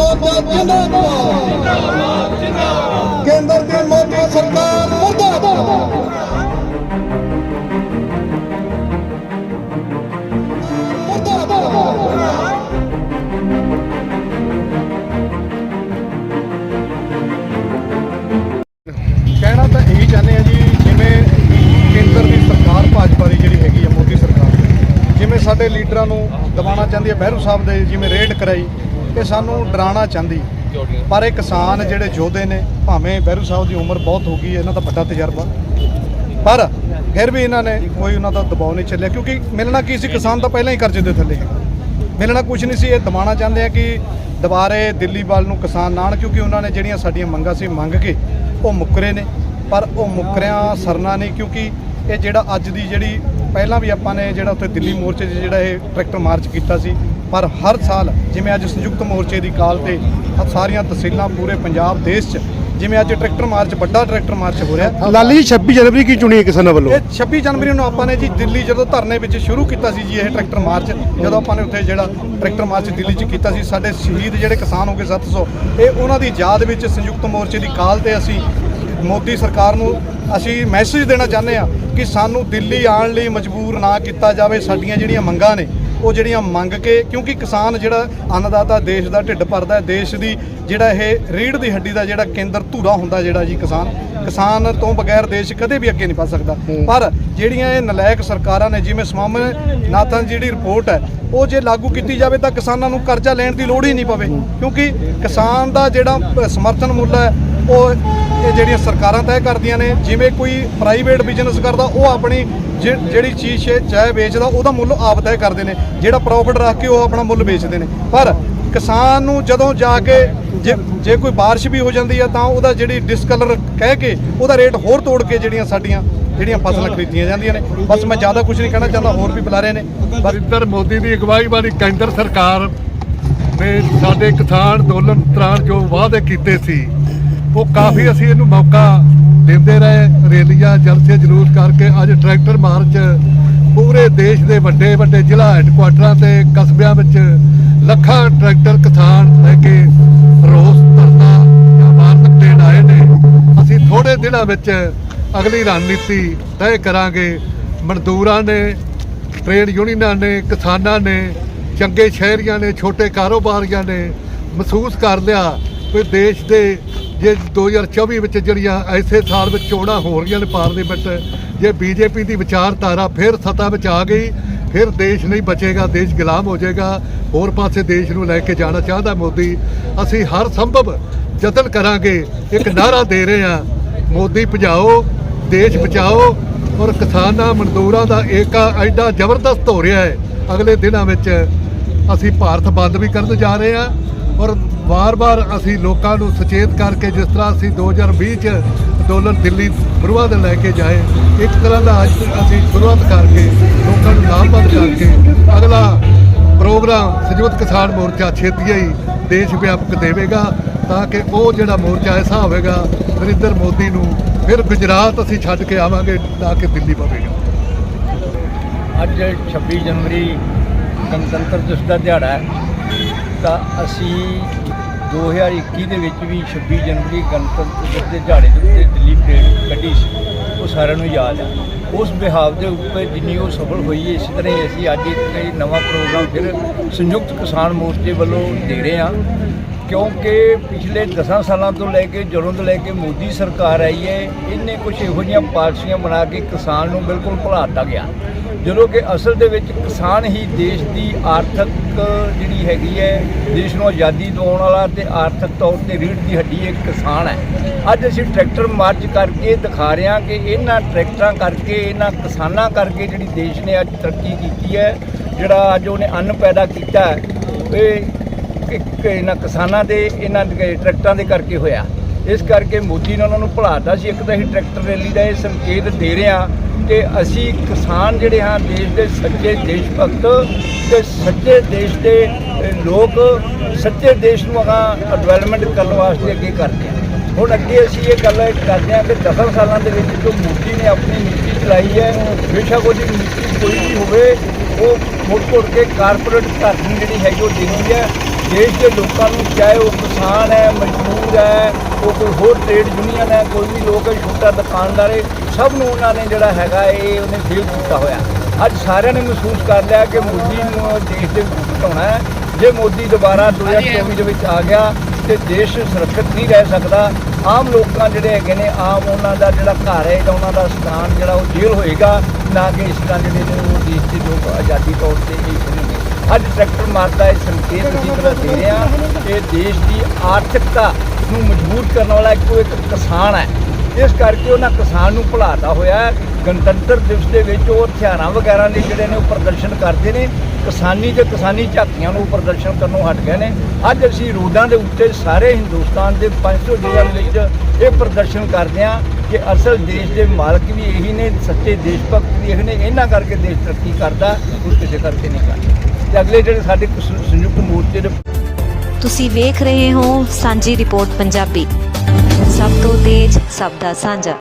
ਮੋਰਚਾ ਜਿੰਦਾਬਾਦ। ਕੇਂਦਰ ਦੀ ਮੋਦੀ ਸਰਕਾਰ ਮੁਰਦਾਬਾਦ। ਕਹਿਣਾ ਤਾਂ ਇਹੀ ਚਾਹੁੰਦੇ ਆ ਜੀ, ਜਿਵੇਂ ਕੇਂਦਰ ਦੀ ਸਰਕਾਰ ਭਾਜਪਾ ਦੀ ਜਿਹੜੀ ਹੈਗੀ ਆ ਮੋਦੀ ਸਰਕਾਰ, ਜਿਵੇਂ ਸਾਡੇ ਲੀਡਰਾਂ ਨੂੰ ਦਬਾਉਣਾ ਚਾਹੁੰਦੀ ਹੈ, ਬਹਿਰੂ ਸਾਹਿਬ ਦੇ ਜਿਵੇਂ ਰੇਡ ਕਰਾਈ ਇਹ ਸਾਨੂੰ ਡਰਾਉਣਾ ਚਾਹੁੰਦੀ। ਪਰ ਇਹ ਕਿਸਾਨ ਜਿਹੜੇ ਯੋਧੇ ਨੇ ਭਾਵੇਂ ਬਹਿਰੂ ਸਾਹਿਬ ਦੀ ਉਮਰ ਬਹੁਤ ਹੋ ਗਈ ਹੈ, ਇਹਨਾਂ ਦਾ ਵੱਡਾ ਤਜਰਬਾ। ਪਰ ਫਿਰ ਵੀ ਇਹਨਾਂ ਨੇ ਕੋਈ ਉਹਨਾਂ ਦਾ ਦਬਾਅ ਨਹੀਂ ਚੱਲਿਆ ਕਿਉਂਕਿ ਮਿਲਣਾ ਕੀ ਸੀ? ਕਿਸਾਨ ਤਾਂ ਪਹਿਲਾਂ ਹੀ ਕਰਜ਼ੇ ਦੇ ਥੱਲੇ ਮਿਲਣਾ ਕੁਝ ਨਹੀਂ ਸੀ ਇਹ ਦਬਾਉਣਾ ਚਾਹੁੰਦੇ ਆ ਕਿ ਦੁਬਾਰੇ ਦਿੱਲੀ ਵੱਲ ਨੂੰ ਕਿਸਾਨ ਨਾਣ ਕਿਉਂਕਿ ਉਹਨਾਂ ਨੇ ਜਿਹੜੀਆਂ ਸਾਡੀਆਂ ਮੰਗਾਂ ਸੀ ਮੰਗ ਕੇ ਉਹ ਮੁੱਕਰੇ ਨੇ। ਪਰ ਉਹ ਮੁੱਕਰਿਆਂ ਸਰਨਾ ਨਹੀਂ ਕਿਉਂਕਿ ਇਹ ਜਿਹੜਾ ਅੱਜ ਦੀ ਜਿਹੜੀ ਪਹਿਲਾਂ ਵੀ ਆਪਾਂ ਨੇ ਜਿਹੜਾ ਉੱਥੇ ਦਿੱਲੀ ਮੋਰਚੇ 'ਚ ਜਿਹੜਾ ਇਹ ਟਰੈਕਟਰ ਮਾਰਚ ਕੀਤਾ ਸੀ ਪਰ ਹਰ ਸਾਲ ਜਿਵੇਂ ਅੱਜ ਸੰਯੁਕਤ ਮੋਰਚੇ ਦੀ ਕਾਲ ਤੇ ਸਾਰੀਆਂ ਤਹਿਸੀਲਾਂ ਪੂਰੇ ਪੰਜਾਬ ਦੇਸ਼ 'ਚ ਜਿਵੇਂ ਅੱਜ ਟਰੈਕਟਰ ਮਾਰਚ ਵੱਡਾ ਟਰੈਕਟਰ ਮਾਰਚ ਹੋ ਰਿਹਾ। ਲਾਲੀ ਜੀ 26 ਜਨਵਰੀ ਕੀ ਚੁਣੀ ਹੈ ਕਿਸਾਨਾਂ ਵੱਲੋਂ? ਇਹ 26 ਜਨਵਰੀ ਨੂੰ ਆਪਾਂ ਨੇ ਜੀ ਦਿੱਲੀ ਜਦੋਂ ਧਰਨੇ ਵਿੱਚ ਸ਼ੁਰੂ ਕੀਤਾ ਸੀ ਜੀ ਇਹ ਟਰੈਕਟਰ ਮਾਰਚ ਜਦੋਂ ਆਪਾਂ ਨੇ ਉੱਥੇ ਜਿਹੜਾ ਟਰੈਕਟਰ ਮਾਰਚ ਦਿੱਲੀ 'ਚ ਕੀਤਾ ਸੀ ਸਾਡੇ ਸ਼ਹੀਦ ਜਿਹੜੇ ਕਿਸਾਨ ਹੋ ਗਏ 700 ਇਹ ਉਹਨਾਂ ਦੀ ਯਾਦ ਵਿੱਚ ਸੰਯੁਕਤ ਮੋਰਚੇ ਦੀ ਕਾਲ ਤੇ ਅਸੀਂ ਮੋਦੀ ਸਰਕਾਰ ਨੂੰ ਅਸੀਂ ਮੈਸੇਜ ਦੇਣਾ ਚਾਹੁੰਦੇ ਆ ਕਿ ਸਾਨੂੰ ਦਿੱਲੀ ਆਉਣ ਲਈ ਮਜਬੂਰ ਨਾ ਕੀਤਾ ਜਾਵੇ ਸਾਡੀਆਂ ਜਿਹੜੀਆਂ ਮੰਗਾਂ ਨੇ ਉਹ ਜਿਹੜੀਆਂ ਮੰਗ ਕੇ ਕਿਉਂਕਿ ਕਿਸਾਨ ਜਿਹੜਾ ਅੰਨਦਾਤਾ ਦੇਸ਼ ਦਾ ਢਿੱਡ ਭਰਦਾ ਹੈ ਦੇਸ਼ ਦੀ ਜਿਹੜਾ ਇਹ ਰੀੜ ਦੀ ਹੱਡੀ ਦਾ ਜਿਹੜਾ ਕੇਂਦਰ ਧੂਰਾ ਹੁੰਦਾ ਜਿਹੜਾ ਜੀ ਕਿਸਾਨ ਕਿਸਾਨ ਤੋਂ ਬਗੈਰ ਦੇਸ਼ ਕਦੇ ਵੀ ਅੱਗੇ ਨਹੀਂ ਵੱਧ ਸਕਦਾ। ਪਰ ਜਿਹੜੀਆਂ ਇਹ ਨਲਾਇਕ ਸਰਕਾਰਾਂ ਨੇ ਜਿਵੇਂ ਸਵਾਮੀਨਾਥਨ ਜਿਹੜੀ ਰਿਪੋਰਟ ਹੈ ਉਹ ਜੇ ਲਾਗੂ ਕੀਤੀ ਜਾਵੇ ਤਾਂ ਕਿਸਾਨਾਂ ਨੂੰ ਕਰਜ਼ਾ ਲੈਣ ਦੀ ਲੋੜ ਹੀ ਨਹੀਂ ਪਵੇ। ਕਿਉਂਕਿ ਕਿਸਾਨ ਦਾ ਜਿਹੜਾ ਸਮਰਥਨ ਮੁੱਲ ਹੈ ਉਹ ਇਹ ਜਿਹੜੀਆਂ ਸਰਕਾਰਾਂ ਤੈਅ ਕਰਦੀਆਂ ਨੇ, ਜਿਵੇਂ ਕੋਈ ਪ੍ਰਾਈਵੇਟ ਬਿਜ਼ਨਸ ਕਰਦਾ, ਉਹ ਆਪਣੀ ਜਿ- ਜਿਹੜੀ ਚੀਜ਼ ਚਾਹੇ ਵੇਚਦਾ, ਉਹਦਾ ਮੁੱਲ ਆਪ ਤੈਅ ਕਰਦੇ ਨੇ। ਜਿਹੜਾ ਪ੍ਰੋਫਿਟ ਰੱਖ ਕੇ ਉਹ ਆਪਣਾ ਮੁੱਲ ਵੇਚਦੇ ਨੇ। ਪਰ ਕਿਸਾਨ ਨੂੰ ਜਦੋਂ ਜਾ ਕੇ ਜੇ ਜੇ ਕੋਈ ਬਾਰਿਸ਼ ਵੀ ਹੋ ਜਾਂਦੀ ਹੈ ਤਾਂ ਉਹਦਾ ਜਿਹੜੀ ਡਿਸਕਲਰ ਕਹਿ ਕੇ, ਉਹਦਾ ਰੇਟ ਹੋਰ ਤੋੜ ਕੇ ਜਿਹੜੀਆਂ ਸਾਡੀਆਂ, ਜਿਹੜੀਆਂ ਫਸਲਾਂ ਖਰੀਦੀਆਂ ਜਾਂਦੀਆਂ ਨੇ। ਬਸ ਮੈਂ ਜ਼ਿਆਦਾ ਕੁਝ ਨਹੀਂ ਕਹਿਣਾ ਚਾਹੁੰਦਾ, ਹੋਰ ਵੀ ਬੁਲਾ ਰਹੇ ਨੇ। ਨਰਿੰਦਰ ਮੋਦੀ ਦੀ ਅਗਵਾਈ ਵਾਲੀ ਕੇਂਦਰ ਸਰਕਾਰ ਨੇ ਸਾਡੇ ਕਿਸਾਨ ਅੰਦੋਲਨ ਦੌਰਾਨ ਜੋ ਵਾਅਦੇ ਕੀਤੇ ਸੀ ਉਹ ਕਾਫੀ ਅਸੀਂ ਇਹਨੂੰ ਮੌਕਾ ਦਿੰਦੇ ਰਹੇ, ਰੈਲੀਆਂ, ਜਲਸੇ ਜਲੂਸ ਕਰਕੇ ਅੱਜ ਟਰੈਕਟਰ ਮਾਰਚ ਪੂਰੇ ਦੇਸ਼ ਦੇ ਵੱਡੇ ਵੱਡੇ ਜ਼ਿਲ੍ਹਾ ਹੈੱਡਕੁਆਟਰਾਂ ਤੇ ਕਸਬਿਆਂ ਵਿੱਚ ਲੱਖਾਂ ਟਰੈਕਟਰ ਕਿਸਾਨ ਲੈ ਕੇ ਰੋਸ ਧਰਨਾ ਜਾਂ ਵਾਰਤਕ ਦੇਣ ਆਏ ਨੇ। ਅਸੀਂ ਥੋੜੇ ਦਿਨਾਂ ਵਿੱਚ ਅਗਲੀ ਰਣਨੀਤੀ ਤੈਅ ਕਰਾਂਗੇ। ਮਜ਼ਦੂਰਾਂ ਨੇ ਟ੍ਰੇਡ ਯੂਨੀਅਨਾਂ ਨੇ, ਕਿਸਾਨਾਂ ਨੇ, ਚੰਗੇ ਸ਼ਹਿਰੀਆਂ ਨੇ, ਛੋਟੇ ਕਾਰੋਬਾਰੀਆਂ ਨੇ ਮਹਿਸੂਸ ਕਰ ਲਿਆ ਕਿ ਦੇਸ਼ ਦੇ ਜੇ 2024 ਵਿੱਚ ਜਿਹੜੀਆਂ ਐਸੇ ਸਾਲ ਵਿੱਚ ਚੋਣਾਂ ਹੋ ਰਹੀਆਂ ਨੇ ਪਾਰਲੀਮੈਂਟ, ਜੇ ਬੀਜੇਪੀ ਦੀ ਵਿਚਾਰਧਾਰਾ ਫਿਰ ਸੱਤਾ ਵਿੱਚ ਆ ਗਈ, ਫਿਰ ਦੇਸ਼ ਨਹੀਂ ਬਚੇਗਾ, ਦੇਸ਼ ਗੁਲਾਮ ਹੋ ਜਾਏਗਾ, ਹੋਰ ਪਾਸੇ ਦੇਸ਼ ਨੂੰ ਲੈ ਕੇ ਜਾਣਾ ਚਾਹੁੰਦਾ ਮੋਦੀ। ਅਸੀਂ ਹਰ ਸੰਭਵ ਯਤਨ ਕਰਾਂਗੇ, ਇੱਕ ਨਾਰਾ ਦੇ ਰਹੇ ਹਾਂ, ਮੋਦੀ ਭਜਾਓ, ਦੇਸ਼ ਬਚਾਓ ਔਰ ਕਿਸਾਨਾਂ, ਮਜ਼ਦੂਰਾਂ ਦਾ ਏਕਾ ਐਡਾ ਜ਼ਬਰਦਸਤ ਹੋ ਰਿਹਾ ਹੈ। ਅਗਲੇ ਦਿਨਾਂ ਵਿੱਚ ਅਸੀਂ ਭਾਰਤ ਬੰਦ ਵੀ ਕਰਨ ਜਾ ਰਹੇ ਹਾਂ ਔਰ ਵਾਰ-ਵਾਰ ਅਸੀਂ ਲੋਕਾਂ ਨੂੰ ਸੁਚੇਤ ਕਰਕੇ ਜਿਸ ਤਰ੍ਹਾਂ ਅਸੀਂ 2020 ਚ ਅੰਦੋਲਨ ਦਿੱਲੀ ਗੁਰੂਆਂ ਦੇ ਲੈ ਕੇ ਜਾਏ, ਇੱਕ ਤਰ੍ਹਾਂ ਦਾ ਅੱਜ ਅਸੀਂ ਸ਼ੁਰੂਆਤ ਕਰਕੇ ਲੋਕਾਂ ਨੂੰ ਲਾਮਬੰਦ ਕਰਕੇ ਅਗਲਾ ਪ੍ਰੋਗਰਾਮ ਸੰਯੁਕਤ ਕਿਸਾਨ ਮੋਰਚਾ ਛੇਤੀ ਹੀ ਦੇਸ਼ ਵਿਆਪਕ ਦੇਵੇਗਾ ਤਾਂ ਕਿ ਉਹ ਜਿਹੜਾ ਮੋਰਚਾ ਐਸਾ ਹੋਵੇਗਾ ਨਰਿੰਦਰ ਮੋਦੀ ਨੂੰ ਫਿਰ ਗੁਜਰਾਤ ਅਸੀਂ ਛੱਡ ਕੇ ਆਵਾਂਗੇ ਤਾਂ ਕਿ ਦਿੱਲੀ ਪਵੇਗਾ ਅੱਜ 26 ਜਨਵਰੀ ਗਣਤੰਤਰ ਦਿਵਸ ਦਾ ਦਿਹਾੜਾ ਹੈ, ਤਾਂ ਅਸੀਂ 2021 ਦੇ ਵਿੱਚ ਵੀ 26 ਜਨਵਰੀ ਗਣਤੰਤਰ ਦਿਵਸ ਦੇ ਦਿਹਾੜੇ ਦੇ ਉੱਤੇ ਦਿੱਲੀ ਪਰੇਡ ਕੱਢੀ ਸੀ। ਉਹ ਸਾਰਿਆਂ ਨੂੰ ਯਾਦ ਹੈ ਉਸ ਵਿਹਾਵ ਦੇ ਉੱਪਰ ਜਿੰਨੀ ਉਹ ਸਫਲ ਹੋਈ ਹੈ ਇਸੇ ਤਰ੍ਹਾਂ ਹੀ ਅਸੀਂ ਅੱਜ ਇੱਕ ਨਵਾਂ ਪ੍ਰੋਗਰਾਮ ਫਿਰ ਸੰਯੁਕਤ ਕਿਸਾਨ ਮੋਰਚੇ ਵੱਲੋਂ ਦੇ ਰਹੇ ਹਾਂ ਕਿਉਂਕਿ ਪਿਛਲੇ 10 ਸਾਲਾਂ ਤੋਂ ਲੈ ਕੇ ਜਦੋਂ ਤੋਂ ਲੈ ਕੇ ਮੋਦੀ ਸਰਕਾਰ ਆਈ ਹੈ, ਇਹਨੇ ਕੁਝ ਇਹੋ ਜਿਹੀਆਂ ਪਾਲਿਸੀਆਂ ਬਣਾ ਕੇ ਕਿਸਾਨ ਨੂੰ ਬਿਲਕੁਲ ਭੁਲਾਤਾ ਗਿਆ। ਜਦੋਂ ਕਿ ਅਸਲ ਦੇ ਵਿੱਚ ਕਿਸਾਨ ਹੀ ਦੇਸ਼ ਦੀ ਆਰਥਿਕ ਜਿਹੜੀ ਹੈਗੀ ਹੈ, ਦੇਸ਼ ਨੂੰ ਆਜ਼ਾਦੀ ਦਿਵਾਉਣ ਵਾਲਾ ਤੇ ਆਰਥਿਕ ਤੌਰ ਤੇ ਰੀੜ ਦੀ ਹੱਡੀ ਇੱਕ ਕਿਸਾਨ ਹੈ। ਅੱਜ ਅਸੀਂ ਟਰੈਕਟਰ ਮਾਰਚ ਕਰਕੇ ਦਿਖਾ ਰਹੇ ਹਾਂ ਕਿ ਇਹਨਾਂ ਟਰੈਕਟਰਾਂ ਕਰਕੇ, ਇਹਨਾਂ ਕਿਸਾਨਾਂ ਕਰਕੇ ਜਿਹੜੀ ਦੇਸ਼ ਨੇ ਅੱਜ ਤਰੱਕੀ ਕੀਤੀ ਹੈ, ਜਿਹੜਾ ਅੱਜ ਉਹਨੇ ਅੰਨ ਪੈਦਾ ਕੀਤਾ ਇਹ ਇੱਕ ਇਹਨਾਂ ਕਿਸਾਨਾਂ ਦੇ, ਇਹਨਾਂ ਟਰੈਕਟਰਾਂ ਦੇ ਕਰਕੇ ਹੋਇਆ। ਇਸ ਕਰਕੇ ਮੋਦੀ ਨੇ ਉਹਨਾਂ ਨੂੰ ਭੁਲਾਤਾ ਸੀ। ਇੱਕ ਤਾਂ ਅਸੀਂ ਟਰੈਕਟਰ ਰੈਲੀ ਦਾ ਇਹ ਸੰਕੇਤ ਦੇ ਰਿਹਾ ਕਿ ਅਸੀਂ ਕਿਸਾਨ ਜਿਹੜੇ ਹਾਂ, ਦੇਸ਼ ਦੇ ਸੱਚੇ ਦੇਸ਼ ਭਗਤ ਤੇ ਸੱਚੇ ਦੇਸ਼ ਦੇ ਲੋਕ ਸੱਚੇ ਦੇਸ਼ ਨੂੰ ਅਗਾਂ ਡਿਵੈਲਪਮੈਂਟ ਕਰਨ ਵਾਸਤੇ ਅੱਗੇ ਕਰਦੇ ਹਾਂ। ਹੁਣ ਅੱਗੇ ਅਸੀਂ ਇਹ ਗੱਲ ਕਰਦੇ ਹਾਂ ਕਿ 10 ਸਾਲਾਂ ਦੇ ਵਿੱਚ ਜੋ ਮੋਦੀ ਨੇ ਆਪਣੀ ਨੀਤੀ ਚਲਾਈ ਹੈ, ਬੇਸ਼ੱਕ ਉਹਦੀ ਨੀਤੀ ਕੋਈ ਵੀ ਹੋਵੇ, ਉਹ ਮੁੜ ਮੁੜ ਕੇ ਕਾਰਪੋਰੇਟ ਧਰਤੀ ਜਿਹੜੀ ਹੈਗੀ ਉਹ ਦੇਣੀ ਹੈ। ਦੇਸ਼ ਦੇ ਲੋਕਾਂ ਨੂੰ ਚਾਹੇ ਉਹ ਕਿਸਾਨ ਹੈ, ਮਜ਼ਦੂਰ ਹੈ, ਉਹ ਕੋਈ ਹੋਰ ਟ੍ਰੇਡ ਯੂਨੀਅਨ ਹੈ, ਕੋਈ ਵੀ ਲੋਕ ਹੈ, ਛੋਟਾ ਦੁਕਾਨਦਾਰ ਹੈ ਸਭ ਨੂੰ ਉਹਨਾਂ ਨੇ ਜਿਹੜਾ ਹੈਗਾ ਇਹ ਉਹਨੇ ਫੇਲ ਕੀਤਾ ਹੋਇਆ। ਅੱਜ ਸਾਰਿਆਂ ਨੇ ਮਹਿਸੂਸ ਕਰ ਲਿਆ ਕਿ ਮੋਦੀ ਨੂੰ ਦੇਸ਼ ਦੇ ਵਿੱਚ ਘਟਾਉਣਾ ਹੈ। ਜੇ ਮੋਦੀ ਦੁਬਾਰਾ 2024 ਦੇ ਵਿੱਚ ਆ ਗਿਆ ਤੇ ਦੇਸ਼ ਸੁਰੱਖਿਅਤ ਨਹੀਂ ਰਹਿ ਸਕਦਾ, ਆਮ ਲੋਕਾਂ ਜਿਹੜੇ ਹੈਗੇ ਨੇ, ਆਮ ਉਹਨਾਂ ਦਾ ਜਿਹੜਾ ਘਰ ਹੈ ਜਾਂ ਉਹਨਾਂ ਦਾ ਸਥਾਨ ਜਿਹੜਾ ਉਹ ਜੇਲ੍ਹ ਹੋਏਗਾ, ਨਾ ਕਿ ਇਸ ਤਰ੍ਹਾਂ ਜਿਹੜੇ ਨੇ ਉਹ ਦੇਸ਼ ਦੇ ਲੋਕ ਆਜ਼ਾਦੀ ਤੌਰ ਤੇ ਇਹ ਸੁਣਨਗੇ ਅੱਜ ਟਰੈਕਟਰ ਮਾਰਦਾ ਇਹ ਸੰਕੇਤ ਅਸੀਂ ਤਰ੍ਹਾਂ ਦੇ ਰਹੇ ਹਾਂ ਕਿ ਦੇਸ਼ ਦੀ ਆਰਥਿਕਤਾ ਨੂੰ ਮਜ਼ਬੂਤ ਕਰਨ ਵਾਲਾ ਇੱਕੋ ਇੱਕ ਕਿਸਾਨ ਹੈ। ਇਸ ਕਰਕੇ ਉਹਨਾਂ ਕਿਸਾਨ ਨੂੰ ਭੁਲਾਤਾ ਹੋਇਆ ਗਣਤੰਤਰ ਦਿਵਸ ਦੇ ਵਿੱਚ ਉਹ ਹਥਿਆਰਾਂ ਵਗੈਰਾ ਦੇ ਜਿਹੜੇ ਨੇ ਉਹ ਪ੍ਰਦਰਸ਼ਨ ਕਰਦੇ ਨੇ। ਕਿਸਾਨੀ ਤੇ ਕਿਸਾਨੀ ਝਾਕੀਆਂ ਨੂੰ ਪ੍ਰਦਰਸ਼ਨ ਕਰਨੋਂ ਹਟ ਗਏ ਨੇ। ਅੱਜ ਅਸੀਂ ਰੋਡਾਂ ਦੇ ਉੱਤੇ ਸਾਰੇ ਹਿੰਦੁਸਤਾਨ ਦੇ 500 ਜ਼ਿਲ੍ਹਿਆਂ ਦੇ ਵਿੱਚ ਇਹ ਪ੍ਰਦਰਸ਼ਨ ਕਰਦੇ ਹਾਂ ਕਿ ਅਸਲ ਦੇਸ਼ ਦੇ ਮਾਲਕ ਵੀ ਇਹੀ ਨੇ, ਸੱਚੇ ਦੇਸ਼ ਭਗਤ ਵੀ ਇਹ ਨੇ। ਇਹਨਾਂ ਕਰਕੇ ਦੇਸ਼ ਤਰੱਕੀ ਕਰਦਾ ਉਸ ਕਿਸੇ ਕਰਕੇ ਨਹੀਂ ਕਰਦਾ। ਤੇ ਅਗਲੇ ਜਿਹੜੇ ਸਾਡੇ ਸੰਯੁਕਤ ਮੋਰਚੇ ਦੇ ਤੁਸੀਂ ਵੇਖ ਰਹੇ ਹੋ ਸਾਂਝੀ ਰਿਪੋਰਟ ਪੰਜਾਬੀ। ਸਭ ਤੋਂ ਤੇਜ਼ ਸਭ ਦਾ ਸਾਂਝਾ।